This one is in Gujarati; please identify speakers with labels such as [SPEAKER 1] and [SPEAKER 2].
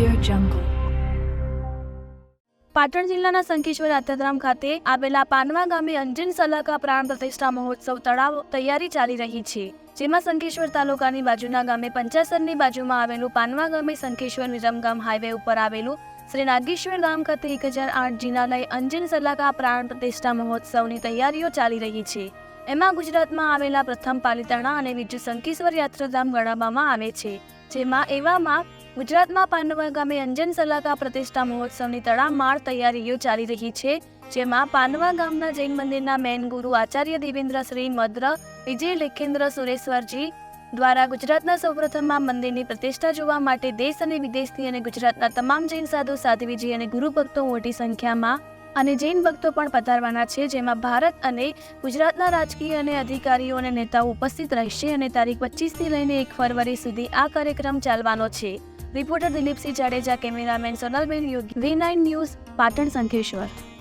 [SPEAKER 1] jungle.
[SPEAKER 2] પાટણ જિલ્લાના સંકેશ્વર યાત્રાધામ ખાતે આવેલા પાનવા ગામે અંજન સલાકા પ્રાણ પ્રતિષ્ઠા મહોત્સવ તળાવ તૈયારી ચાલી રહી છે. જેમાં સંકેશ્વર તાલુકાની બાજુના ગામે પંચાસરની બાજુમાં આવેલું પાનવા ગામે સંકેશ્વર વિરમગામ હાઈવે ઉપર આવેલું શ્રી નાગેશ્વર ગામ ખાતે એક હજાર આઠ જિલ્લાલય અંજન સલાકા પ્રાણ પ્રતિષ્ઠા મહોત્સવની તૈયારીઓ ચાલી રહી છે. એમાં ગુજરાતમાં આવેલા પ્રથમ પાલિતાણા અને બીજું સંકેશ્વર યાત્રાધામ ગણાવવામાં આવે છે. જેમાં એવામાં ગુજરાતમાં પાનવા ગામે અંજન સલાકા પ્રતિષ્ઠા મહોત્સવની તડામાર તૈયારીઓ ચાલી રહી છે, જેમાં પાનવા ગામના જૈન મંદિરના મેન ગુરુ આચાર્ય દેવેન્દ્ર શ્રી મદ્ર, વિજય લેખેન્દ્ર સુરેશ્વરજી દ્વારા ગુજરાતના સૌપ્રથમ આ મંદિરની પ્રતિષ્ઠા જોવા માટે દેશ અને વિદેશથી અને ગુજરાતના તમામ જૈન સાધુ, સાધ્વીજી અને ગુરુ ભક્તો મોટી સંખ્યામાં અને જૈન ભક્તો પણ પધારવાના છે, જેમાં ભારત અને ગુજરાતના રાજકીય અને અધિકારીઓ અને નેતાઓ ઉપસ્થિત રહેશે અને તારીખ પચીસથી લઈને એક ફરવરી સુધી આ કાર્યક્રમ ચાલવાનો છે. Reporter Dilipsinh Jadeja, cameraman Sonalben Yogi, V nine news, Patan Sankeshwar.